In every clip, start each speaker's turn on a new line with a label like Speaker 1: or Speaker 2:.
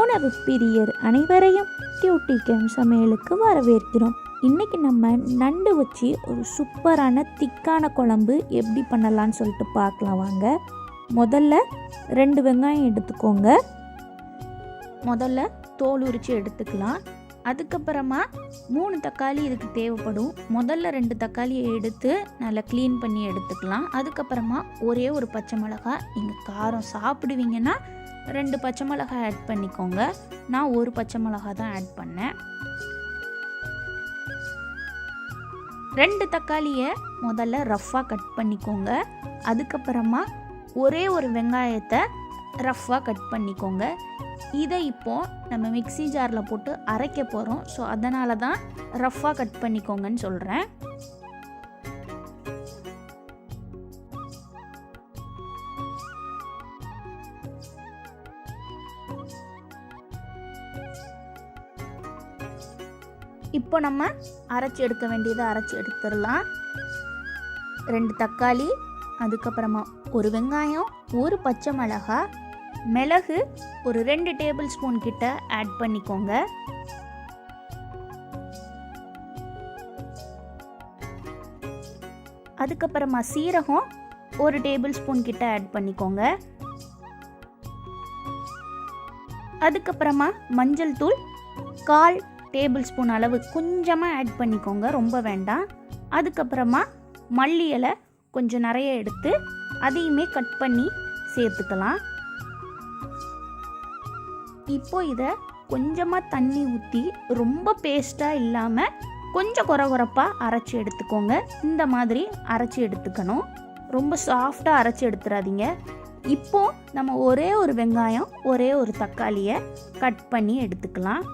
Speaker 1: உணவு பிரியர் அனைவரையும் டியூட்டி கேம் சமையலுக்கு வரவேற்கிறோம். இன்னைக்கு நம்ம நண்டு வச்சு ஒரு சூப்பரான திக்கான குழம்பு எப்படி பண்ணலான்னு சொல்லிட்டு பார்க்கலாம் வாங்க. முதல்ல ரெண்டு வெங்காயம் எடுத்துக்கோங்க. முதல்ல தோல் உரித்து எடுத்துக்கலாம். அதுக்கப்புறமா மூணு தக்காளி இதுக்கு தேவைப்படும். முதல்ல ரெண்டு தக்காளியை எடுத்து நல்லா க்ளீன் பண்ணி எடுத்துக்கலாம். அதுக்கப்புறமா ஒரே ஒரு பச்சை மிளகாய். நீங்கள் காரம் சாப்பிடுவீங்கன்னா ரெண்டு பச்சை மிளகாய் ஆட் பண்ணிக்கோங்க. நான் ஒரு பச்சை மிளகாய் தான் ஆட் பண்ணேன். ரெண்டு தக்காளியை முதல்ல ரஃப்பாக கட் பண்ணிக்கோங்க. அதுக்கப்புறமா ஒரே ஒரு வெங்காயத்தை ரஃப்பாக கட் பண்ணிக்கோங்க. இதை இப்போ நம்ம மிக்ஸி ஜாரில் போட்டு அரைக்க போகிறோம் ஸோ அதனால தான் ரஃப்பாக கட் பண்ணிக்கோங்கன்னு சொல்கிறேன் இப்போ நம்ம அரைச்சி எடுக்க வேண்டியதை அரைச்சி எடுத்துடலாம். ரெண்டு தக்காளி அதுக்கப்புறமா ஒரு வெங்காயம் ஒரு பச்சை மிளகாய் மிளகு ஒரு ரெண்டு டேபிள் ஸ்பூன் கிட்ட ஆட் பண்ணிக்கோங்க. அதுக்கப்புறமா சீரகம் ஒரு டேபிள் ஸ்பூன் கிட்ட ஆட் பண்ணிக்கோங்க. அதுக்கப்புறமா மஞ்சள் தூள் கால் டேபிள் ஸ்பூன் அளவு கொஞ்சமாக ஆட் பண்ணிக்கோங்க. ரொம்ப வேண்டாம். அதுக்கப்புறமா மல்லி இலை கொஞ்சம் நிறைய எடுத்து அதையுமே கட் பண்ணி சேர்த்துக்கலாம். இப்போ இதை கொஞ்சமாக தண்ணி ஊற்றி ரொம்ப பேஸ்ட்டாக இல்லாமல் கொஞ்சம் குறை குறைப்பாக அரைச்சி எடுத்துக்கோங்க. இந்த மாதிரி அரைச்சி எடுத்துக்கணும். ரொம்ப சாஃப்டாக அரைச்சி எடுத்துடாதீங்க இப்போ நம்ம ஒரே ஒரு வெங்காயம் ஒரே ஒரு தக்காளியை கட் பண்ணி எடுத்துக்கலாம்.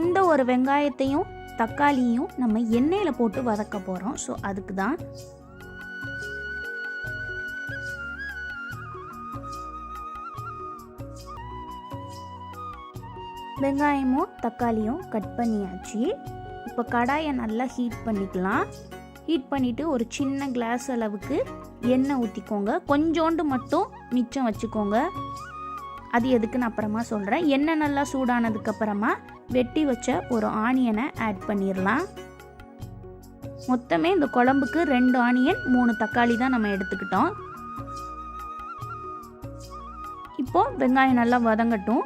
Speaker 1: இந்த ஒரு வெங்காயத்தையும் தக்காளியும் நம்ம எண்ணெயில் போட்டு வதக்க போகிறோம் ஸோ அதுக்கு தான் வெங்காயமும் தக்காளியும் கட் பண்ணியாச்சு. இப்போ கடாயை நல்லா ஹீட் பண்ணிக்கலாம். ஹீட் பண்ணிவிட்டு ஒரு சின்ன கிளாஸ் அளவுக்கு எண்ணெய் ஊற்றிக்கோங்க கொஞ்சோண்டு மட்டும் மிச்சம் வச்சுக்கோங்க. அது எதுக்குன்னு அப்புறமா சொல்கிறேன் எண்ணெய் நல்லா சூடானதுக்கப்புறமா வெட்டி வச்ச ஒரு ஆனியனை ஆட் பண்ணிடலாம் மொத்தமே இந்த குழம்புக்கு ரெண்டு ஆனியன் மூணு தக்காளி தான் நம்ம எடுத்துக்கிட்டோம். இப்போ வெங்காயம் நல்லா வதங்கட்டும்.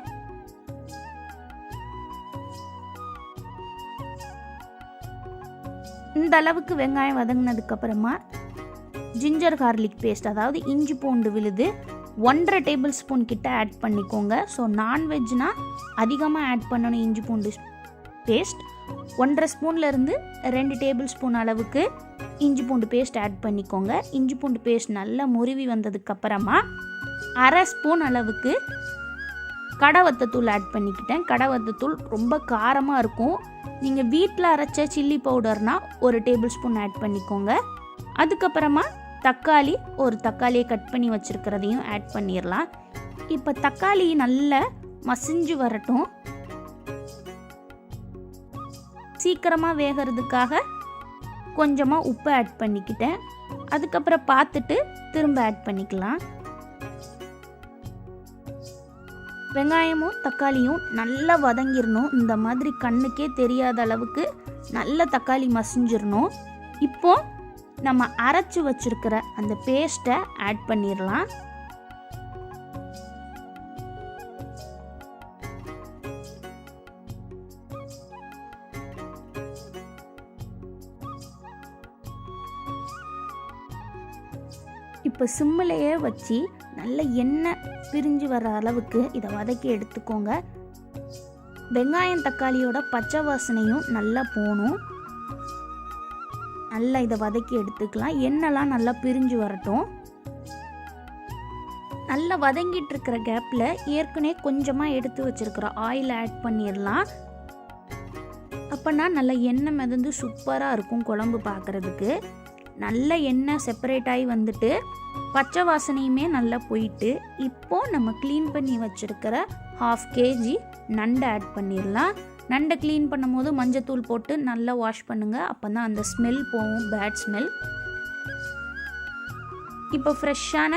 Speaker 1: இந்த அளவுக்கு வெங்காயம் வதங்கினதுக்கு அப்புறமா ஜிஞ்சர் கார்லிக் பேஸ்ட் அதாவது இஞ்சி பூண்டு விழுது ஒன்றரை டேபிள் ஸ்பூன் கிட்ட ஆட் பண்ணிக்கோங்க. ஸோ நான்வெஜ்னால் அதிகமாக ஆட் பண்ணணும் இஞ்சி பூண்டு பேஸ்ட் ஒன்றரை ஸ்பூன்லேருந்து ரெண்டு டேபிள் ஸ்பூன் அளவுக்கு இஞ்சி பூண்டு பேஸ்ட் ஆட் பண்ணிக்கோங்க. இஞ்சி பூண்டு பேஸ்ட் நல்லா முருவி வந்ததுக்கப்புறமா அரை ஸ்பூன் அளவுக்கு கடவத்தத்தூள் ஆட் பண்ணிக்கிட்டேன். கடவத்தத்தூள் ரொம்ப காரமாக இருக்கும். நீங்கள் வீட்டில் அரைச்ச சில்லி பவுடர்னால் ஒரு டேபிள் ஸ்பூன் ஆட் பண்ணிக்கோங்க. அதுக்கப்புறமா தக்காளி ஒரு தக்காளியை கட் பண்ணி வச்சுருக்கிறதையும் ஆட் பண்ணிடலாம் இப்போ தக்காளி நல்லா மசிஞ்சு வரட்டும். சீக்கிரமாக வேகிறதுக்காக கொஞ்சமாக உப்பு ஆட் பண்ணிக்கிட்டேன். அதுக்கப்புறம் பார்த்துட்டு திரும்ப ஆட் பண்ணிக்கலாம். வெங்காயமும் தக்காளியும் நல்லா வதங்கிடணும் இந்த மாதிரி கண்ணுக்கே தெரியாத அளவுக்கு நல்ல தக்காளி மசிஞ்சிடணும் இப்போது நம்ம அரைச்சி வச்சிருக்கிற அந்த பேஸ்ட்டை ஆட் பண்ணிடலாம் இப்போ சிம்மிலையே வச்சு நல்ல எண்ணெய் பிரிஞ்சு வர அளவுக்கு இதை வதக்கி எடுத்துக்கோங்க. வெங்காயம் தக்காளியோட பச்சை வாசனையும் நல்லா போகணும் நல்லா இதை வதக்கி எடுத்துக்கலாம். எண்ணெய்லாம் நல்லா பிரிஞ்சு வரட்டும். நல்லா வதங்கிட்டு இருக்கிற கேப்பில் ஏற்கனவே கொஞ்சமாக எடுத்து வச்சிருக்கிற ஆயில் ஆட் பண்ணிடலாம். அப்போனா நல்லா எண்ணெய் மிதந்து சூப்பராக இருக்கும் குழம்பு பார்க்குறதுக்கு நல்ல எண்ணெய் செப்பரேட் ஆகி வந்துட்டு பச்சை வாசனையுமே நல்லா போயிட்டு இப்போது நம்ம க்ளீன் பண்ணி வச்சுருக்கிற ஹாஃப் கேஜி நண்டை ஆட் பண்ணிடலாம். நண்டை க்ளீன் பண்ணும்போது மஞ்சத்தூள் போட்டு நல்லா வாஷ் பண்ணுங்கள் அப்போ தான் அந்த ஸ்மெல் போகும் பேட் ஸ்மெல் இப்போ ஃப்ரெஷ்ஷான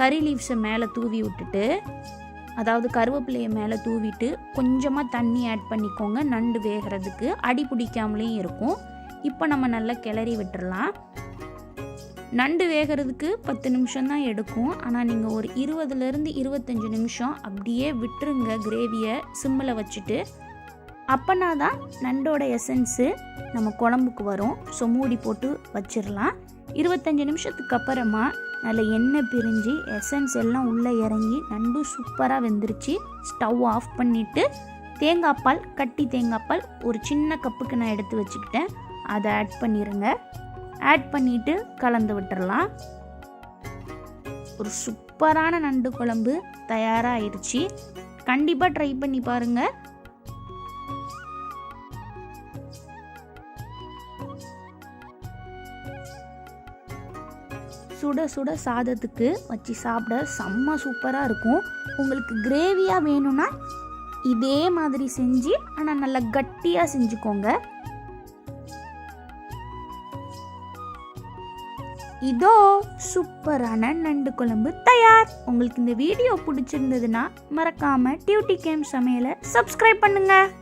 Speaker 1: கறி லீவ்ஸை மேலே தூவி விட்டுட்டு அதாவது கருவேப்பிலையை மேலே தூவிட்டு கொஞ்சமாக தண்ணி ஆட் பண்ணிக்கோங்க நண்டு வேகிறதுக்கு. அடி பிடிக்காமலேயும் இருக்கும். இப்போ நம்ம நல்லா கிளறி விட்டுறலாம். நண்டு வேகிறதுக்கு பத்து நிமிஷம் தான் எடுக்கும். ஆனால் நீங்கள் ஒரு இருபதுலேருந்து இருபத்தஞ்சி நிமிஷம் அப்படியே விட்டுருங்க கிரேவியை சிம்மில் வச்சுட்டு. அப்போனா தான் நண்டோட எசன்ஸு நம்ம குழம்புக்கு வரும். ஸோ மூடி போட்டு வச்சிடலாம் இருபத்தஞ்சி நிமிஷத்துக்கு அப்புறமா நல்ல எண்ணெய் பிரிஞ்சு எசன்ஸ் எல்லாம் உள்ளே இறங்கி நண்டு சூப்பராக வெந்துருச்சு. ஸ்டவ் ஆஃப் பண்ணிவிட்டு தேங்காய் பால் கட்டி தேங்காய் பால் ஒரு சின்ன கப்புக்கு நான் எடுத்து வச்சுக்கிட்டேன். அதை ஆட் பண்ணிடுங்க ஆட் பண்ணிவிட்டு கலந்து விட்டுறலாம் ஒரு சூப்பரான நண்டு குழம்பு தயாராகிடுச்சு கண்டிப்பாக ட்ரை பண்ணி பாருங்கள் சுட சுட சாதத்துக்கு வச்சு சாப்பிட செம்ம சூப்பராக இருக்கும். உங்களுக்கு கிரேவியாக வேணும்னா இதே மாதிரி செஞ்சு ஆனால் நல்லா கட்டியாக செஞ்சுக்கோங்க. இதோ சூப்பரான நண்டு குழம்பு தயார். உங்களுக்கு இந்த வீடியோ பிடிச்சிருந்ததுன்னா மறக்காம டியூட்டி கேம் சமையலை சப்ஸ்கிரைப் பண்ணுங்கள்